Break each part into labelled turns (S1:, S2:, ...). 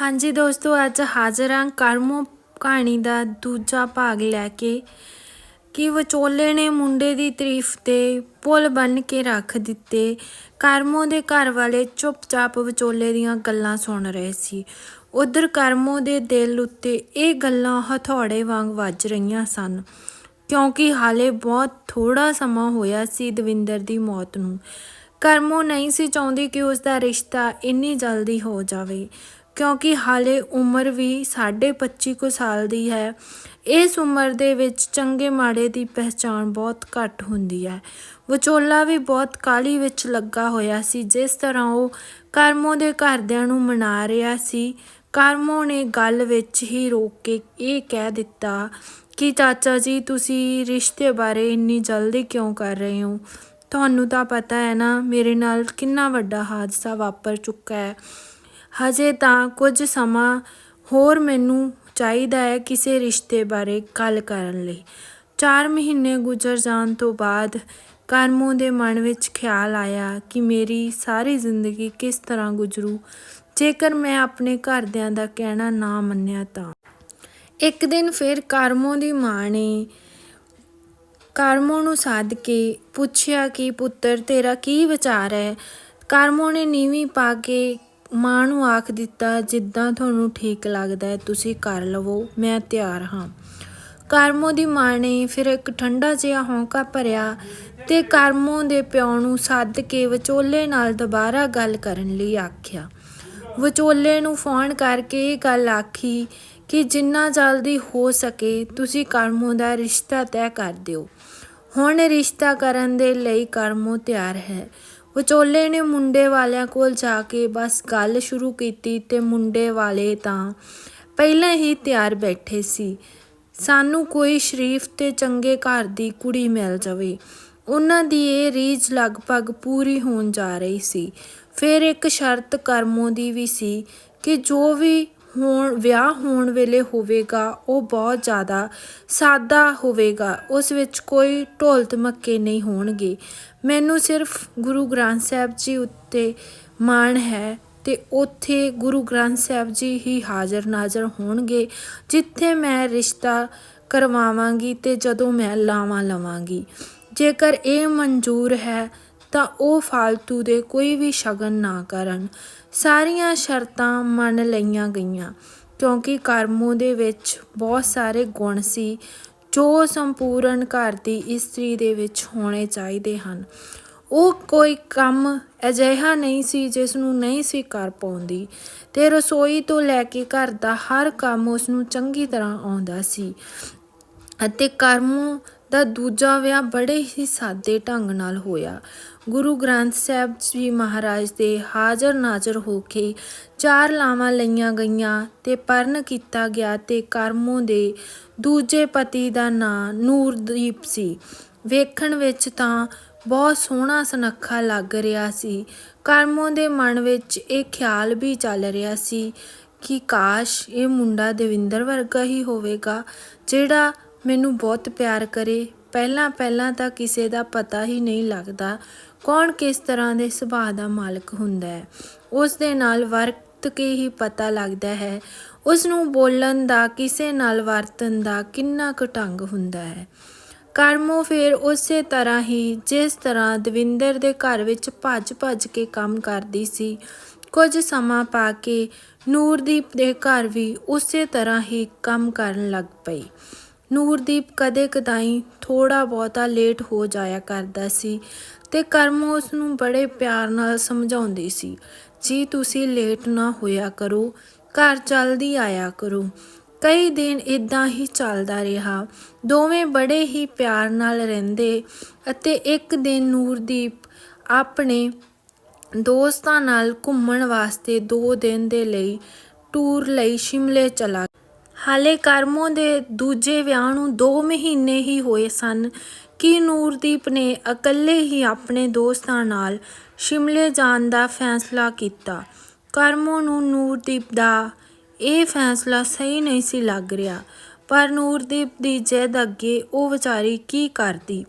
S1: ਹਾਂਜੀ ਦੋਸਤੋ, ਅੱਜ ਹਾਜ਼ਰ ਹਾਂ ਕਰਮੋ ਕਹਾਣੀ ਦਾ ਦੂਜਾ ਭਾਗ ਲੈ ਕੇ ਕਿ ਵਿਚੋਲੇ ਨੇ ਮੁੰਡੇ ਦੀ ਤਾਰੀਫ ਤੇ ਪੁਲ ਬੰਨ ਕੇ ਰੱਖ ਦਿੱਤੇ। ਕਰਮੋ ਦੇ ਘਰ ਵਾਲੇ ਚੁੱਪਚਾਪ ਵਿਚੋਲੇ ਦੀਆਂ ਗੱਲਾਂ ਸੁਣ ਰਹੇ ਸੀ। ਉਧਰ ਕਰਮੋ ਦੇ ਦਿਲ ਉੱਤੇ ਇਹ ਗੱਲਾਂ ਹਥੌੜੇ ਵਾਂਗ ਵੱਜ ਰਹੀਆਂ ਸਨ, ਕਿਉਂਕਿ ਹਾਲੇ ਬਹੁਤ ਥੋੜਾ ਸਮਾਂ ਹੋਇਆ ਸੀ ਦਵਿੰਦਰ ਦੀ ਮੌਤ ਨੂੰ। ਕਰਮੋ ਨਹੀਂ ਸੀ ਚਾਹੁੰਦੀ ਕਿ ਉਸ ਦਾ ਰਿਸ਼ਤਾ ਇੰਨੀ ਜਲਦੀ ਹੋ ਜਾਵੇ। ਕਿਉਂਕਿ ਹਾਲੇ ਉਮਰ ਵੀ 25 ਕੁ ਸਾਲ ਦੀ ਹੈ। ਇਸ ਉਮਰ ਦੇ ਵਿੱਚ ਚੰਗੇ ਮਾੜੇ ਦੀ ਪਹਿਚਾਣ ਬਹੁਤ ਘੱਟ ਹੁੰਦੀ ਹੈ। ਵਿਚੋਲਾ ਵੀ ਬਹੁਤ ਕਾਲੀ ਵਿੱਚ ਲੱਗਾ ਹੋਇਆ ਸੀ, ਜਿਸ ਤਰ੍ਹਾਂ ਉਹ ਕਰਮੋ ਦੇ ਘਰਦਿਆਂ ਨੂੰ ਮਨਾ ਰਿਹਾ ਸੀ। ਕਰਮੋ ਨੇ ਗੱਲ ਵਿੱਚ ਹੀ ਰੋਕ ਕੇ ਇਹ ਕਹਿ ਦਿੱਤਾ ਕਿ, ਚਾਚਾ ਜੀ, ਤੁਸੀਂ ਰਿਸ਼ਤੇ ਬਾਰੇ ਇੰਨੀ ਜਲਦੀ ਕਿਉਂ ਕਰ ਰਹੇ ਹੋ? ਤੁਹਾਨੂੰ ਤਾਂ ਪਤਾ ਹੈ ਨਾ, ਮੇਰੇ ਨਾਲ ਕਿੰਨਾ ਵੱਡਾ ਹਾਦਸਾ ਵਾਪਰ ਚੁੱਕਾ ਹੈ। ਹਜੇ ਤਾਂ ਕੁਝ ਸਮਾਂ ਹੋਰ ਮੈਨੂੰ ਚਾਹੀਦਾ ਹੈ ਕਿਸੇ ਰਿਸ਼ਤੇ ਬਾਰੇ ਗੱਲ ਕਰਨ ਲਈ। 4 ਮਹੀਨੇ ਗੁਜ਼ਰ ਜਾਣ ਤੋਂ ਬਾਅਦ ਕਰਮੋ ਦੇ ਮਨ ਵਿੱਚ ਖਿਆਲ ਆਇਆ ਕਿ ਮੇਰੀ ਸਾਰੀ ਜ਼ਿੰਦਗੀ ਕਿਸ ਤਰ੍ਹਾਂ ਗੁਜ਼ਰੂ, ਜੇਕਰ ਮੈਂ ਆਪਣੇ ਘਰਦਿਆਂ ਦਾ ਕਹਿਣਾ ਨਾ ਮੰਨਿਆ ਤਾਂ। ਇੱਕ ਦਿਨ ਫਿਰ ਕਰਮੋ ਦੀ ਮਾਂ ਨੇ ਕਰਮੋ ਨੂੰ ਸੱਦ ਕੇ ਪੁੱਛਿਆ ਕਿ, ਪੁੱਤਰ, ਤੇਰਾ ਕੀ ਵਿਚਾਰ ਹੈ? ਕਰਮੋ ਨੇ ਨੀਵੀਂ ਪਾ ਕੇ ਮਾਂ ਨੂੰ ਆਖ ਦਿੱਤਾ, ਜਿੱਦਾਂ ਤੁਹਾਨੂੰ ਠੀਕ ਲੱਗਦਾ ਹੈ, ਤੁਸੀਂ ਕਰ ਲਵੋ, ਮੈਂ ਤਿਆਰ ਹਾਂ। ਕਰਮੋ ਦੀ ਮਾਂ ਨੇ ਫਿਰ ਇੱਕ ਠੰਡਾ ਜਿਹਾ ਹੌਂਕਾ ਭਰਿਆ ਤੇ ਕਰਮੋ ਦੇ ਪਿਓ ਨੂੰ ਸੱਦ ਕੇ ਵਿਚੋਲੇ ਨਾਲ ਦੁਬਾਰਾ ਗੱਲ ਕਰਨ ਲਈ ਆਖਿਆ। ਵਿਚੋਲੇ ਨੂੰ ਫੋਨ ਕਰਕੇ ਇਹ ਗੱਲ ਆਖੀ ਕਿ ਜਿੰਨਾ ਜਲਦੀ ਹੋ ਸਕੇ, ਤੁਸੀਂ ਕਰਮੋ ਦਾ ਰਿਸ਼ਤਾ ਤੈਅ ਕਰ ਦਿਓ। ਹੁਣ ਰਿਸ਼ਤਾ ਕਰਨ ਦੇ ਲਈ ਕਰਮੋ ਤਿਆਰ ਹੈ। ਵਿਚੋਲੇ ਨੇ ਮੁੰਡੇ ਵਾਲਿਆਂ ਕੋਲ ਜਾ ਕੇ ਬਸ ਗੱਲ ਸ਼ੁਰੂ ਕੀਤੀ ਤੇ ਮੁੰਡੇ ਵਾਲੇ ਤਾਂ ਪਹਿਲਾਂ ਹੀ ਤਿਆਰ ਬੈਠੇ ਸੀ। ਸਾਨੂੰ ਕੋਈ ਸ਼ਰੀਫ ਤੇ ਚੰਗੇ ਘਰ ਦੀ ਕੁੜੀ ਮਿਲ ਜਾਵੇ। ਉਹਨਾਂ ਦੀ ਇਹ ਰੀਝ ਲਗਭਗ ਪੂਰੀ ਹੋਣ ਜਾ ਰਹੀ ਸੀ। ਫਿਰ ਇੱਕ ਸ਼ਰਤ ਕਰਮੋ ਦੀ ਵੀ ਸੀ ਕਿ ਜੋ ਵੀ ਹੋਣ, ਵਿਆਹ ਹੋਣ ਵੇਲੇ ਹੋਵੇਗਾ, ਉਹ ਬਹੁਤ ਜ਼ਿਆਦਾ ਸਾਦਾ ਹੋਵੇਗਾ। ਉਸ ਵਿੱਚ ਕੋਈ ਢੋਲ ਧਮੱਕੇ ਨਹੀਂ ਹੋਣਗੇ। ਮੈਨੂੰ ਸਿਰਫ ਗੁਰੂ ਗ੍ਰੰਥ ਸਾਹਿਬ ਜੀ ਉੱਤੇ ਮਾਣ ਹੈ ਤੇ ਉੱਥੇ ਗੁਰੂ ਗ੍ਰੰਥ ਸਾਹਿਬ ਜੀ ਹੀ ਹਾਜ਼ਰ ਨਾਜ਼ਰ ਹੋਣਗੇ, ਜਿੱਥੇ ਮੈਂ ਰਿਸ਼ਤਾ ਕਰਵਾਵਾਂਗੀ ਤੇ ਜਦੋਂ ਮੈਂ ਲਾਵਾਂ ਲਵਾਂਗੀ। ਜੇਕਰ ਇਹ ਮਨਜ਼ੂਰ ਹੈ ਤਾਂ ਉਹ ਫालतू ਦੇ ਕੋਈ ਵੀ ਸ਼ਗਨ ਨਾ ਕਰਨ। ਸਾਰੀਆਂ ਸ਼ਰਤਾਂ ਮੰਨ ਲਈਆਂ ਗਈਆਂ, ਕਿਉਂਕਿ ਕਰਮੋਂ ਦੇ ਵਿੱਚ ਬਹੁਤ ਸਾਰੇ ਗੁਣ ਸੀ, ਜੋ ਸੰਪੂਰਨ ਘਰ ਦੀ ਇਸਤਰੀ ਦੇ ਵਿੱਚ ਹੋਣੇ ਚਾਹੀਦੇ ਹਨ। ਉਹ ਕੋਈ ਕੰਮ ਅਜਿਹਾ ਨਹੀਂ ਸੀ ਜਿਸ ਨੂੰ ਨਹੀਂ ਸੀ ਕਰ ਪਾਉਂਦੀ ਤੇ ਰਸੋਈ ਤੋਂ ਲੈ ਕੇ ਘਰ ਦਾ ਹਰ ਕੰਮ ਉਸ ਨੂੰ ਚੰਗੀ ਤਰ੍ਹਾਂ ਆਉਂਦਾ ਸੀ ਅਤੇ ਕਰਮੋਂ ਦਾ ਦੂਜਾ ਵਿਆਹ ਬੜੇ ਹੀ ਸਾਦੇ ਢੰਗ ਨਾਲ ਹੋਇਆ। ਗੁਰੂ ਗ੍ਰੰਥ ਸਾਹਿਬ ਜੀ ਮਹਾਰਾਜ ਦੇ ਹਾਜ਼ਰ ਨਾਜ਼ਰ ਹੋ ਕੇ ਚਾਰ ਲਾਵਾਂ ਲਈਆਂ ਗਈਆਂ ਤੇ ਪਰਨ ਕੀਤਾ ਗਿਆ ਤੇ ਕਰਮੋਂ ਦੇ ਦੂਜੇ ਪਤੀ ਦਾ ਨਾਂ ਨੂਰਦੀਪ ਸੀ। ਵੇਖਣ ਵਿੱਚ ਤਾਂ ਬਹੁਤ ਸੋਹਣਾ ਸੁਨੱਖਾ ਲੱਗ ਰਿਹਾ ਸੀ। ਕਰਮੋਂ ਦੇ ਮਨ ਵਿੱਚ ਇਹ ਖਿਆਲ ਵੀ ਚੱਲ ਰਿਹਾ ਸੀ ਕਿ ਕਾਸ਼ ਇਹ ਮੁੰਡਾ ਦੇਵਿੰਦਰ ਵਰਗਾ ਹੀ ਹੋਵੇਗਾ, ਜਿਹੜਾ ਮੈਨੂੰ ਬਹੁਤ ਪਿਆਰ ਕਰੇ ਪਹਿਲਾਂ ਪਹਿਲਾਂ ਤਾਂ ਕਿਸੇ ਦਾ ਪਤਾ ਹੀ ਨਹੀਂ ਲੱਗਦਾ ਕੌਣ ਕਿਸ ਤਰ੍ਹਾਂ ਦੇ ਸੁਭਾਅ ਦਾ ਮਾਲਕ ਹੁੰਦਾ ਹੈ। ਉਸ ਦੇ ਨਾਲ ਵਰਤ ਕੇ ਹੀ ਪਤਾ ਲੱਗਦਾ ਹੈ। ਉਸ ਨੂੰ ਬੋਲਣ ਦਾ, ਕਿਸੇ ਨਾਲ ਵਰਤਣ ਦਾ ਕਿੰਨਾ ਕੁ ਢੰਗ ਹੁੰਦਾ ਹੈ। ਕਰਮੋ ਫਿਰ ਉਸੇ ਤਰ੍ਹਾਂ ਹੀ ਜਿਸ ਤਰ੍ਹਾਂ ਦਵਿੰਦਰ ਦੇ ਘਰ ਵਿੱਚ ਭੱਜ-ਭੱਜ ਕੇ ਕੰਮ ਕਰਦੀ ਸੀ, ਕੁਝ ਸਮਾਂ ਪਾ ਕੇ ਨੂਰਦੀਪ ਦੇ ਘਰ ਵੀ ਉਸੇ ਤਰ੍ਹਾਂ ਹੀ ਕੰਮ ਕਰਨ ਲੱਗ ਪਈ। ਨੂਰਦੀਪ ਕਦੇ ਕਦਾਈ ਥੋੜਾ ਬਹੁਤਾ ਲੇਟ ਹੋ ਜਾਇਆ ਕਰਦਾ ਸੀ ਤੇ ਕਰਮ ਉਸ ਨੂੰ ਬੜੇ ਪਿਆਰ ਨਾਲ ਸਮਝਾਉਂਦੀ ਸੀ। ਜੀ, ਤੁਸੀਂ ਲੇਟ ਨਾ ਹੋਇਆ ਕਰੋ, ਘਰ ਜਲਦੀ ਆਇਆ ਕਰੋ। ਕਈ ਦਿਨ ਇਦਾਂ ਹੀ ਚੱਲਦਾ ਰਿਹਾ। ਦੋਵੇਂ ਬੜੇ ਹੀ ਪਿਆਰ ਨਾਲ ਰਹਿੰਦੇ ਅਤੇ ਇੱਕ ਦਿਨ ਨੂਰਦੀਪ ਆਪਣੇ ਦੋਸਤਾਂ ਨਾਲ ਘੁੰਮਣ ਵਾਸਤੇ 2 ਦਿਨ ਦੇ ਲਈ ਟੂਰ ਲਈ ਸ਼ਿਮਲੇ ਚਲਾ ਹਾਲੇ ਕਰਮੋ ਦੇ ਦੂਜੇ ਵਿਆਹ ਨੂੰ 2 ਮਹੀਨੇ ਹੀ ਹੋਏ ਸਨ। ਕਿ ਨੂਰਦੀਪ ਨੇ ਇਕੱਲੇ ਹੀ ਆਪਣੇ ਦੋਸਤਾਂ ਨਾਲ ਸ਼ਿਮਲੇ ਜਾਣ ਦਾ ਫੈਸਲਾ ਕੀਤਾ? ਕਰਮੋ ਨੂੰ ਨੂਰਦੀਪ ਦਾ ਇਹ ਫੈਸਲਾ ਸਹੀ ਨਹੀਂ ਸੀ ਲੱਗ ਰਿਹਾ, ਪਰ ਨੂਰਦੀਪ ਦੀ ਜਿੱਦ ਅੱਗੇ ਉਹ ਵਿਚਾਰੀ ਕੀ ਕਰਦੀ?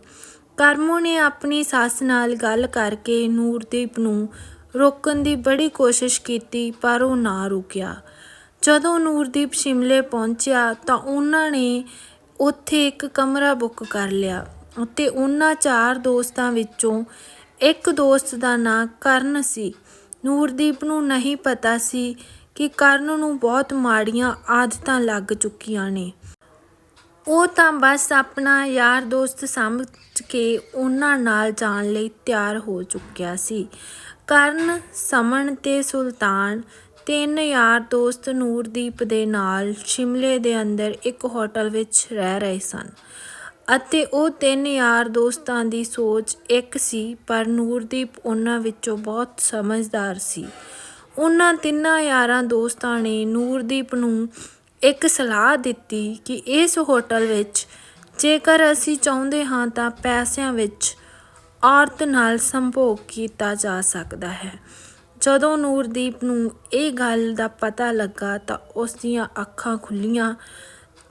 S1: ਕਰਮੋ ਨੇ ਆਪਣੀ ਸੱਸ ਨਾਲ ਗੱਲ ਕਰਕੇ ਨੂਰਦੀਪ ਨੂੰ ਰੋਕਣ ਦੀ ਬੜੀ ਕੋਸ਼ਿਸ਼ ਕੀਤੀ, ਪਰ ਉਹ ਨਾ ਰੁਕਿਆ। ਜਦੋਂ ਨੂਰਦੀਪ ਸ਼ਿਮਲੇ ਪਹੁੰਚਿਆ ਤਾਂ ਉਹਨਾਂ ਨੇ ਉੱਥੇ ਇੱਕ ਕਮਰਾ ਬੁੱਕ ਕਰ ਲਿਆ ਅਤੇ ਉਹਨਾਂ ਚਾਰ ਦੋਸਤਾਂ ਵਿੱਚੋਂ ਇੱਕ ਦੋਸਤ ਦਾ ਨਾਂ ਕਰਨ ਸੀ। ਨੂਰਦੀਪ ਨੂੰ ਨਹੀਂ ਪਤਾ ਸੀ ਕਿ ਕਰਨ ਨੂੰ ਬਹੁਤ ਮਾੜੀਆਂ ਆਦਤਾਂ ਲੱਗ ਚੁੱਕੀਆਂ ਨੇ। ਉਹ ਤਾਂ ਬਸ ਆਪਣਾ ਯਾਰ ਦੋਸਤ ਸਮਝ ਕੇ ਉਹਨਾਂ ਨਾਲ ਜਾਣ ਲਈ ਤਿਆਰ ਹੋ ਚੁੱਕਿਆ ਸੀ। ਕਰਨ, ਸਮਣ ਤੇ ਸੁਲਤਾਨ ਤਿੰਨ ਯਾਰ ਦੋਸਤ ਨੂਰਦੀਪ ਦੇ ਨਾਲ ਸ਼ਿਮਲੇ ਦੇ ਅੰਦਰ ਇੱਕ ਹੋਟਲ ਵਿੱਚ ਰਹਿ ਰਹੇ ਸਨ ਅਤੇ ਉਹ ਤਿੰਨ ਯਾਰ ਦੋਸਤਾਂ ਦੀ ਸੋਚ ਇੱਕ ਸੀ, ਪਰ ਨੂਰਦੀਪ ਉਹਨਾਂ ਵਿੱਚੋਂ ਬਹੁਤ ਸਮਝਦਾਰ ਸੀ। ਉਹਨਾਂ ਤਿੰਨਾਂ ਯਾਰਾਂ ਦੋਸਤਾਂ ਨੇ ਨੂਰਦੀਪ ਨੂੰ ਇੱਕ ਸਲਾਹ ਦਿੱਤੀ ਕਿ ਇਸ ਹੋਟਲ ਵਿੱਚ ਜੇਕਰ ਅਸੀਂ ਚਾਹੁੰਦੇ ਹਾਂ ਤਾਂ ਪੈਸਿਆਂ ਵਿੱਚ ਔਰਤ ਨਾਲ ਸੰਭੋਗ ਕੀਤਾ ਜਾ ਸਕਦਾ ਹੈ। ਜਦੋਂ ਨੂਰਦੀਪ ਨੂੰ ਇਹ ਗੱਲ ਦਾ ਪਤਾ ਲੱਗਾ ਤਾਂ ਉਸ ਦੀਆਂ ਅੱਖਾਂ ਖੁੱਲੀਆਂ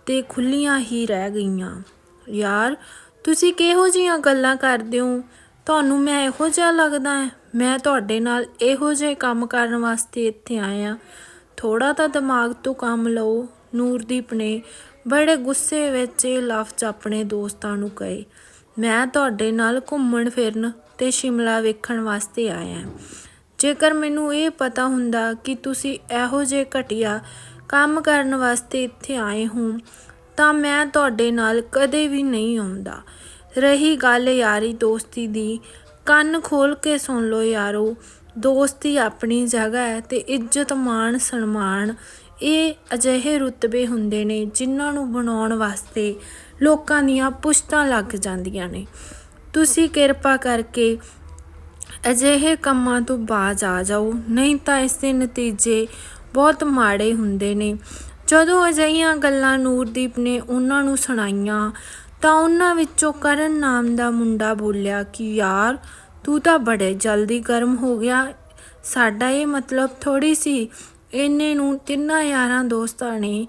S1: ਤੇ ਖੁੱਲੀਆਂ ਹੀ ਰਹਿ ਗਈਆਂ। ਯਾਰ, ਤੁਸੀਂ ਕਿਹੋ ਜੀਆਂ ਗੱਲਾਂ ਕਰਦੇ ਹੋ? ਤੁਹਾਨੂੰ ਮੈਂ ਇਹੋ ਜਿਹਾ ਲੱਗਦਾ ਹੈ? ਮੈਂ ਤੁਹਾਡੇ ਨਾਲ ਇਹੋ ਜਿਹੇ ਕੰਮ ਕਰਨ ਵਾਸਤੇ ਇੱਥੇ ਆਇਆ ਥੋੜਾ ਤਾਂ ਦਿਮਾਗ ਤੋਂ ਕੰਮ ਲਓ। ਨੂਰਦੀਪ ਨੇ ਬੜੇ ਗੁੱਸੇ ਵਿੱਚ ਇਹ ਲਫ਼ਜ਼ ਆਪਣੇ ਦੋਸਤਾਂ ਨੂੰ ਕਹੇ। ਮੈਂ ਤੁਹਾਡੇ ਨਾਲ ਘੁੰਮਣ ਫਿਰਨ ਤੇ ਸ਼ਿਮਲਾ ਵੇਖਣ ਵਾਸਤੇ ਆਇਆ ਜੇਕਰ ਮੈਨੂੰ ਇਹ ਪਤਾ ਹੁੰਦਾ ਕਿ ਤੁਸੀਂ ਇਹੋ ਜਿਹੇ ਘਟੀਆ ਕੰਮ ਕਰਨ ਵਾਸਤੇ ਇੱਥੇ ਆਏ ਹੋ, ਤਾਂ ਮੈਂ ਤੁਹਾਡੇ ਨਾਲ ਕਦੇ ਵੀ ਨਹੀਂ ਆਉਂਦਾ। ਰਹੀ ਗੱਲ ਯਾਰੀ ਦੋਸਤੀ ਦੀ, ਕੰਨ ਖੋਲ ਕੇ ਸੁਣ ਲਓ ਯਾਰੋ, ਦੋਸਤੀ ਆਪਣੀ ਜਗ੍ਹਾ ਹੈ ਤੇ ਇੱਜ਼ਤ, ਮਾਣ, ਸਨਮਾਨ ਇਹ ਅਜਿਹੇ ਰੁਤਬੇ ਹੁੰਦੇ ਨੇ ਜਿਨ੍ਹਾਂ ਨੂੰ ਬਣਾਉਣ ਵਾਸਤੇ ਲੋਕਾਂ ਦੀਆਂ ਪੁਸ਼ਤਾਂ ਲੱਗ ਜਾਂਦੀਆਂ ਨੇ। ਤੁਸੀਂ ਕਿਰਪਾ ਕਰਕੇ ਅਜਿਹੇ ਕੰਮਾਂ ਤੋਂ ਬਾਜ਼ ਆ ਜਾਓ। ਨਹੀਂ ਤਾਂ ਇਸ ਦੇ ਨਤੀਜੇ ਬਹੁਤ ਮਾੜੇ ਹੁੰਦੇ ਨੇ। ਜਦੋਂ ਅਜਿਹੀਆਂ ਗੱਲਾਂ ਨੂਰਦੀਪ ਨੇ ਉਹਨਾਂ ਨੂੰ ਸੁਣਾਈਆਂ, ਤਾਂ ਉਹਨਾਂ ਵਿੱਚੋਂ ਕਰਨ ਨਾਮ ਦਾ ਮੁੰਡਾ ਬੋਲਿਆ ਕਿ, ਯਾਰ, ਤੂੰ ਤਾਂ ਬੜੇ ਜਲਦੀ ਗਰਮ ਹੋ ਗਿਆ। ਸਾਡਾ ਇਹ ਮਤਲਬ ਥੋੜੀ ਸੀ। ਇੰਨੇ ਨੂੰ ਤਿੰਨਾਂ ਯਾਰਾਂ ਦੋਸਤਾਂ ਨੇ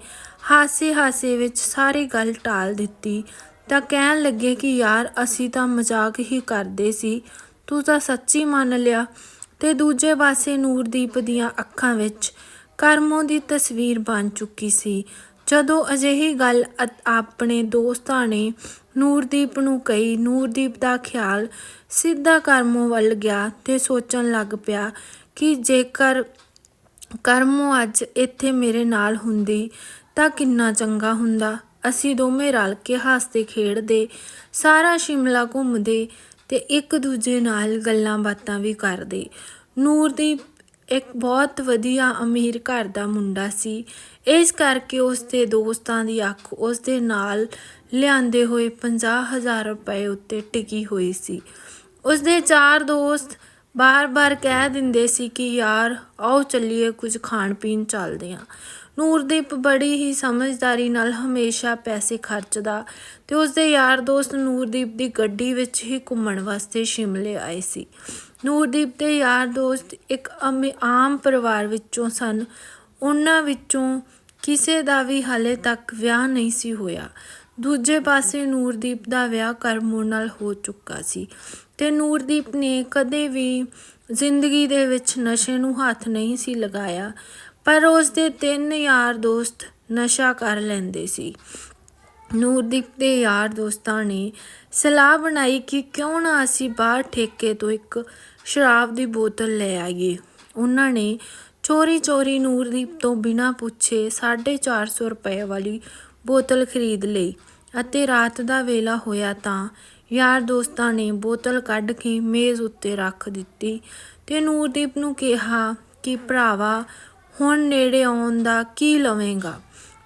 S1: ਹਾਸੇ ਹਾਸੇ ਵਿੱਚ ਸਾਰੀ ਗੱਲ ਟਾਲ ਦਿੱਤੀ। ਤਾਂ ਕਹਿਣ ਲੱਗੇ ਕਿ, ਯਾਰ, ਅਸੀਂ ਤਾਂ ਮਜ਼ਾਕ ਹੀ ਕਰਦੇ ਸੀ। ਤੂੰ ਤਾਂ ਸੱਚੀ ਮੰਨ ਲਿਆ ਤੇ ਦੂਜੇ ਪਾਸੇ ਨੂਰਦੀਪ ਦੀਆਂ ਅੱਖਾਂ ਵਿੱਚ ਕਰਮੋਂ ਦੀ ਤਸਵੀਰ ਬਣ ਚੁੱਕੀ ਸੀ। ਜਦੋਂ ਅਜਿਹੀ ਗੱਲ ਆਪਣੇ ਦੋਸਤਾਂ ਨੇ ਨੂਰਦੀਪ ਨੂੰ ਕਹੀ, ਨੂਰਦੀਪ ਦਾ ਖਿਆਲ ਸਿੱਧਾ ਕਰਮੋਂ ਵੱਲ ਗਿਆ ਤੇ ਸੋਚਣ ਲੱਗ ਪਿਆ ਕਿ ਜੇਕਰ ਕਰਮੋ ਅੱਜ ਇੱਥੇ ਮੇਰੇ ਨਾਲ ਹੁੰਦੀ ਤਾਂ ਕਿੰਨਾ ਚੰਗਾ ਹੁੰਦਾ। ਅਸੀਂ ਦੋਵੇਂ ਰਲ ਕੇ ਹੱਸਦੇ, ਖੇਡਦੇ, ਸਾਰਾ ਸ਼ਿਮਲਾ ਘੁੰਮਦੇ ਤੇ ਇੱਕ ਦੂਜੇ ਨਾਲ ਗੱਲਾਂ ਬਾਤਾਂ ਵੀ ਕਰਦੇ। ਨੂਰਦੀਪ ਇੱਕ ਬਹੁਤ ਵਧੀਆ ਅਮੀਰ ਘਰ ਦਾ ਮੁੰਡਾ ਸੀ। ਇਸ ਕਰਕੇ ਉਸ ਦੇ ਦੋਸਤਾਂ ਦੀ ਅੱਖ ਉਸ ਦੇ ਨਾਲ ਲਿਆਂਦੇ ਹੋਏ 50000 ਰੁਪਏ ਉੱਤੇ ਟਿਕੀ ਹੋਈ ਸੀ। ਉਸ ਦੇ ਚਾਰ ਦੋਸਤ ਬਾਰ-ਬਾਰ ਕਹਿ ਦਿੰਦੇ ਸੀ ਕਿ, ਯਾਰ, ਆਓ ਚੱਲੀਏ ਕੁਝ ਖਾਣ ਪੀਣ ਚੱਲਦੇ ਹਾਂ ਨੂਰਦੀਪ ਬੜੀ ਹੀ ਸਮਝਦਾਰੀ ਨਾਲ ਹਮੇਸ਼ਾ ਪੈਸੇ ਖਰਚਦਾ ਤੇ ਉਸ ਦੇ ਯਾਰ ਦੋਸਤ ਨੂਰਦੀਪ ਦੀ ਗੱਡੀ ਵਿੱਚ ਹੀ ਘੁੰਮਣ ਵਾਸਤੇ ਸ਼ਿਮਲੇ ਆਏ ਸੀ। ਨੂਰਦੀਪ ਦੇ ਯਾਰ ਦੋਸਤ ਇੱਕ ਆਮ ਪਰਿਵਾਰ ਵਿੱਚੋਂ ਸਨ। ਉਹਨਾਂ ਵਿੱਚੋਂ ਕਿਸੇ ਦਾ ਵੀ ਹਾਲੇ ਤੱਕ ਵਿਆਹ ਨਹੀਂ ਸੀ ਹੋਇਆ। ਦੂਜੇ ਪਾਸੇ ਨੂਰਦੀਪ ਦਾ ਵਿਆਹ ਕਰਮੋ ਨਾਲ ਹੋ ਚੁੱਕਾ ਸੀ ਤੇ ਨੂਰਦੀਪ ਨੇ ਕਦੇ ਵੀ ਜ਼ਿੰਦਗੀ ਦੇ ਵਿੱਚ ਨਸ਼ੇ ਨੂੰ ਹੱਥ ਨਹੀਂ ਸੀ ਲਗਾਇਆ। ਪਰ ਉਸ ਦੇ ਤਿੰਨ ਯਾਰ ਦੋਸਤ ਨਸ਼ਾ ਕਰ ਲੈਂਦੇ ਸੀ। ਨੂਰਦੀਪ ਦੇ ਯਾਰ ਦੋਸਤਾਂ ਨੇ ਸਲਾਹ ਬਣਾਈ ਕਿ ਕਿਉਂ ਨਾ ਅਸੀਂ ਬਾਹਰ ਠੇਕੇ ਤੋਂ ਇੱਕ ਸ਼ਰਾਬ ਦੀ ਬੋਤਲ ਲੈ ਆਈਏ। ਉਹਨਾਂ ਨੇ ਚੋਰੀ ਚੋਰੀ ਨੂਰਦੀਪ ਤੋਂ ਬਿਨਾਂ ਪੁੱਛੇ 450 ਰੁਪਏ ਵਾਲੀ ਬੋਤਲ ਖਰੀਦ ਲਈ ਅਤੇ ਰਾਤ ਦਾ ਵੇਲਾ ਹੋਇਆ ਤਾਂ ਯਾਰ ਦੋਸਤਾਂ ਨੇ ਬੋਤਲ ਕੱਢ ਕੇ ਮੇਜ਼ ਉੱਤੇ ਰੱਖ ਦਿੱਤੀ ਤੇ ਨੂਰਦੀਪ ਨੂੰ ਕਿਹਾ ਕਿ ਭਰਾਵਾ ਹੁਣ ਨੇੜੇ ਆਉਣ ਦਾ ਕੀ ਲਵੇਂਗਾ?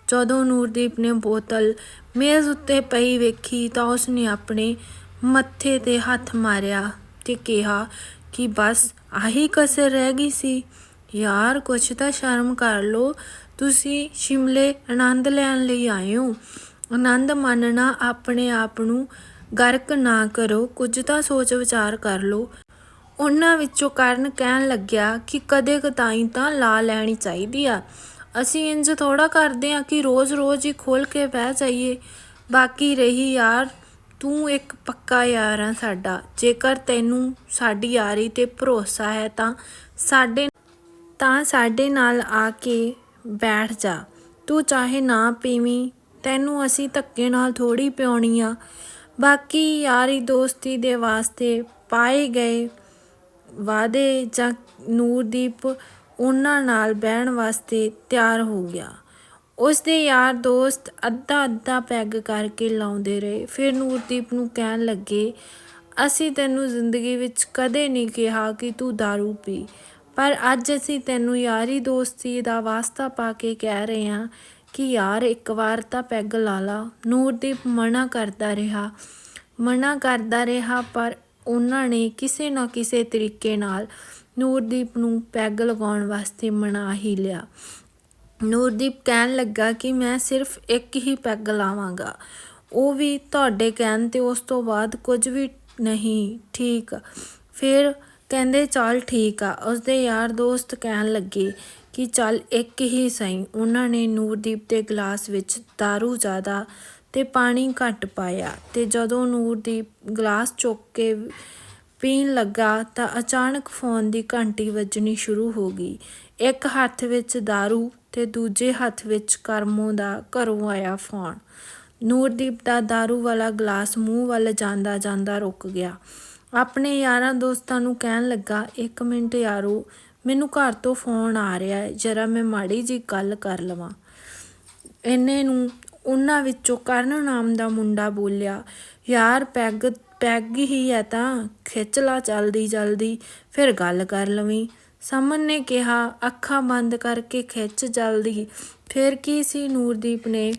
S1: ਜਦੋਂ ਨੂਰਦੀਪ ਨੇ ਬੋਤਲ ਮੇਜ਼ ਉੱਤੇ ਪਈ ਵੇਖੀ ਤਾਂ ਉਸਨੇ ਆਪਣੇ ਮੱਥੇ ਤੇ ਹੱਥ ਮਾਰਿਆ ਤੇ ਕਿਹਾ ਕਿ ਬਸ ਆਹੀ ਕਸਰ ਰਹਿ ਗਈ ਸੀ। ਯਾਰ, ਕੁਛ ਤਾਂ ਸ਼ਰਮ ਕਰ ਲੋ ਤੁਸੀਂ ਸ਼ਿਮਲੇ ਆਨੰਦ ਲੈਣ ਲਈ ਆਏ ਹੋ। ਆਨੰਦ ਮੰਨਣਾ ਆਪਣੇ ਆਪ ਨੂੰ ਗਰਕ ਨਾ ਕਰੋ। ਕੁਝ ਤਾਂ ਸੋਚ ਵਿਚਾਰ ਕਰ ਲੋ ਉਹਨਾਂ ਵਿੱਚੋਂ ਕਰਨ ਕਹਿਣ ਲੱਗਿਆ ਕਿ ਕਦੇ ਕਤਾਈ ਤਾਂ ਲਾ ਲੈਣੀ ਚਾਹੀਦੀ ਆ। ਅਸੀਂ ਇੰਜ ਥੋੜਾ ਕਰਦੇ ਆ ਕਿ ਰੋਜ਼-ਰੋਜ਼ ਹੀ ਖੋਲ ਕੇ ਬਹਿ ਜਾਈਏ। ਬਾਕੀ ਰਹੀ ਯਾਰ, ਤੂੰ ਇੱਕ ਪੱਕਾ ਯਾਰ ਆ ਸਾਡਾ। ਜੇਕਰ ਤੈਨੂੰ ਸਾਡੀ ਯਾਰੀ ਤੇ ਭਰੋਸਾ ਹੈ ਤਾਂ ਸਾਡੇ ਤਾਂ ਸਾਡੇ ਨਾਲ ਆ ਕੇ ਬੈਠ ਜਾ। ਤੂੰ ਚਾਹੇ ਨਾ ਪੀਵੀਂ, ਤੈਨੂੰ ਅਸੀਂ ਧੱਕੇ ਨਾਲ ਥੋੜੀ ਪਿਉਣੀ ਆ। ਬਾਕੀ ਯਾਰੀ ਦੋਸਤੀ ਦੇ ਵਾਸਤੇ ਪਾਏ ਗਏ ਵਾਅਦੇ ਜਾਂ ਨੂਰਦੀਪ ਉਹਨਾਂ ਨਾਲ ਬਹਿਣ ਵਾਸਤੇ ਤਿਆਰ ਹੋ ਗਿਆ। ਉਸ ਦੇ ਯਾਰ ਦੋਸਤ ਅੱਧਾ ਅੱਧਾ ਪੈਗ ਕਰਕੇ ਲਾਉਂਦੇ ਰਹੇ। ਫਿਰ ਨੂਰਦੀਪ ਨੂੰ ਕਹਿਣ ਲੱਗੇ, ਅਸੀਂ ਤੈਨੂੰ ਜ਼ਿੰਦਗੀ ਵਿੱਚ ਕਦੇ ਨਹੀਂ ਕਿਹਾ ਕਿ ਤੂੰ दारू ਪੀ, ਪਰ ਅੱਜ ਅਸੀਂ ਤੈਨੂੰ ਯਾਰੀ ਦੋਸਤੀ ਦਾ ਵਾਸਤਾ ਪਾ ਕੇ ਕਹਿ ਰਹੇ ਹਾਂ ਕਿ ਯਾਰ, ਇੱਕ ਵਾਰ ਤਾਂ ਪੈਗ ਲਾ ਲਾ। ਨੂਰਦੀਪ ਮਨਾ ਕਰਦਾ ਰਿਹਾ। ਮਨਾ ਕਰਦਾ ਰਿਹਾ, ਪਰ ਉਹਨਾਂ ਨੇ ਕਿਸੇ ਨਾ ਕਿਸੇ ਤਰੀਕੇ ਨਾਲ ਨੂਰਦੀਪ ਨੂੰ ਪੈਗ ਲਗਾਉਣ ਵਾਸਤੇ ਮਨਾ ਹੀ ਲਿਆ। ਨੂਰਦੀਪ ਕਹਿਣ ਲੱਗਾ ਕਿ ਮੈਂ ਸਿਰਫ ਇੱਕ ਹੀ ਪੈਗ ਲਾਵਾਂਗਾ। ਉਹ ਵੀ ਤੁਹਾਡੇ ਕਹਿਣ ਤੇ ਉਸ ਤੋਂ ਬਾਅਦ ਕੁਝ ਵੀ ਨਹੀਂ, ਠੀਕ। ਫਿਰ ਕਹਿੰਦੇ, ਚੱਲ ਠੀਕ ਆ। ਉਸਦੇ ਯਾਰ ਦੋਸਤ ਕਹਿਣ ਲੱਗੇ ਕਿ ਚੱਲ ਇੱਕ ਹੀ ਸਹੀ। ਉਹਨਾਂ ਨੇ ਨੂਰਦੀਪ ਦੇ ਗਲਾਸ ਵਿੱਚ दारू ਜ਼ਿਆਦਾ ਤੇ ਪਾਣੀ ਘੱਟ ਪਾਇਆ ਤੇ ਜਦੋਂ ਨੂਰਦੀਪ ਗਲਾਸ ਚੁੱਕ ਕੇ ਪੀਣ ਲੱਗਾ ਤਾਂ ਅਚਾਨਕ ਫੋਨ ਦੀ ਘੰਟੀ ਵੱਜਣੀ ਸ਼ੁਰੂ ਹੋ ਗਈ ਇੱਕ ਹੱਥ ਵਿੱਚ दारू ਤੇ ਦੂਜੇ ਹੱਥ ਵਿੱਚ ਕਰਮੋਂ ਦਾ ਘਰੋਂ ਆਇਆ ਫੋਨ ਨੂਰਦੀਪ ਦਾ दारू ਵਾਲਾ ਗਲਾਸ ਮੂੰਹ ਵੱਲ ਜਾਂਦਾ ਜਾਂਦਾ ਰੁਕ ਗਿਆ ਆਪਣੇ ਯਾਰਾਂ ਦੋਸਤਾਂ ਨੂੰ ਕਹਿਣ ਲੱਗਾ ਇੱਕ ਮਿੰਟ ਯਾਰੋ ਮੈਨੂੰ ਘਰ ਤੋਂ ਫੋਨ ਆ ਰਿਹਾ ਹੈ ਜਰਾ ਮੈਂ ਮਾੜੀ ਜੀ ਗੱਲ ਕਰ ਲਵਾਂ ਇੰਨੇ ਨੂੰ ਉਹਨਾਂ ਵਿੱਚੋਂ ਕਰਨ ਨਾਮ ਦਾ ਮੁੰਡਾ ਬੋਲਿਆ, ਯਾਰ, ਪੈਗ ਪੈਗ ਹੀ ਹੈ ਤਾਂ, ਖਿੱਚ ਲਾ ਜਲਦੀ ਜਲਦੀ, ਫਿਰ ਗੱਲ ਕਰ ਲਵੀਂ। ਸਮਨ ਨੇ ਕਿਹਾ, ਅੱਖਾਂ ਬੰਦ ਕਰਕੇ ਖਿੱਚ ਜਲਦੀ। ਫਿਰ ਕੀ ਸੀ, ਨੂਰਦੀਪ ਨੇ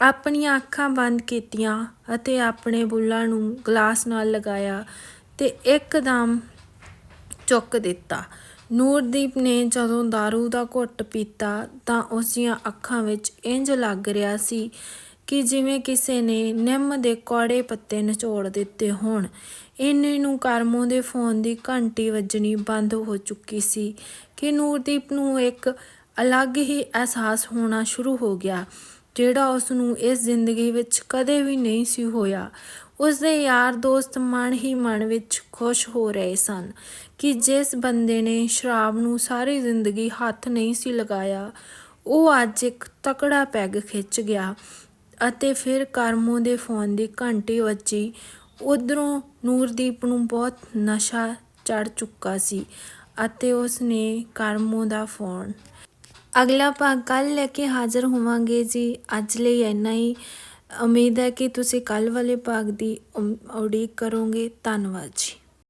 S1: ਆਪਣੀਆਂ ਅੱਖਾਂ ਬੰਦ ਕੀਤੀਆਂ ਅਤੇ ਆਪਣੇ ਬੁੱਲਾਂ ਨੂੰ ਗਲਾਸ ਨਾਲ ਲਗਾਇਆ ਤੇ ਇੱਕਦਮ ਚੁੱਕ ਦਿੱਤਾ। ਨੂਰਦੀਪ ਨੇ ਜਦੋਂ दारू ਦਾ ਘੁੱਟ ਪੀਤਾ ਤਾਂ ਉਸ ਦੀਆਂ ਅੱਖਾਂ ਵਿੱਚ ਇੰਜ ਲੱਗ ਰਿਹਾ ਸੀ ਕਿ ਜਿਵੇਂ ਕਿਸੇ ਨੇ ਨਿੰਮ ਦੇ ਕੌੜੇ ਪੱਤੇ ਨਿਚੋੜ ਦਿੱਤੇ ਹੋਣ। ਇੰਨੇ ਨੂੰ ਕਰਮੋ ਦੇ ਫੋਨ ਦੀ ਘੰਟੀ ਵੱਜਣੀ ਬੰਦ ਹੋ ਚੁੱਕੀ ਸੀ ਕਿ ਨੂਰਦੀਪ ਨੂੰ ਇੱਕ ਅਲੱਗ ਹੀ ਅਹਿਸਾਸ ਹੋਣਾ ਸ਼ੁਰੂ ਹੋ ਗਿਆ, ਜਿਹੜਾ ਉਸ ਨੂੰ ਇਸ ਜ਼ਿੰਦਗੀ ਵਿੱਚ ਕਦੇ ਵੀ ਨਹੀਂ ਸੀ ਹੋਇਆ। ਉਸ ਦੇ ਯਾਰ ਦੋਸਤ ਮਨ ਹੀ ਮਨ ਵਿੱਚ ਖੁਸ਼ ਹੋ ਰਹੇ ਸਨ। ਕਿ ਜਿਸ ਬੰਦੇ ਨੇ ਸ਼ਰਾਬ ਨੂੰ ਸਾਰੀ ਜ਼ਿੰਦਗੀ ਹੱਥ ਨਹੀਂ ਸੀ ਲਗਾਇਆ, ਉਹ ਅੱਜ ਇੱਕ ਤਕੜਾ ਪੈਗ ਖਿੱਚ ਗਿਆ ਅਤੇ ਫਿਰ ਕਰਮੋ ਦੇ ਫੋਨ ਦੀ ਘੰਟੀ ਵੱਜੀ। ਉਧਰੋਂ ਨੂਰਦੀਪ ਨੂੰ ਬਹੁਤ ਨਸ਼ਾ ਚੜ ਚੁੱਕਾ ਸੀ ਅਤੇ ਉਸ ਨੇ ਕਰਮੋ ਦਾ ਫੋਨ। ਅਗਲਾ ਭਾਗ ਕੱਲ ਲੈ ਕੇ ਹਾਜ਼ਰ ਹੋਵਾਂਗੇ ਜੀ। ਅੱਜ ਲਈ ਇੰਨਾ ਹੀ। ਉਮੀਦ ਹੈ ਕਿ ਤੁਸੀਂ ਕੱਲ ਵਾਲੇ ਭਾਗ ਦੀ ਉਡੀਕ ਕਰੋਗੇ। ਧੰਨਵਾਦ ਜੀ।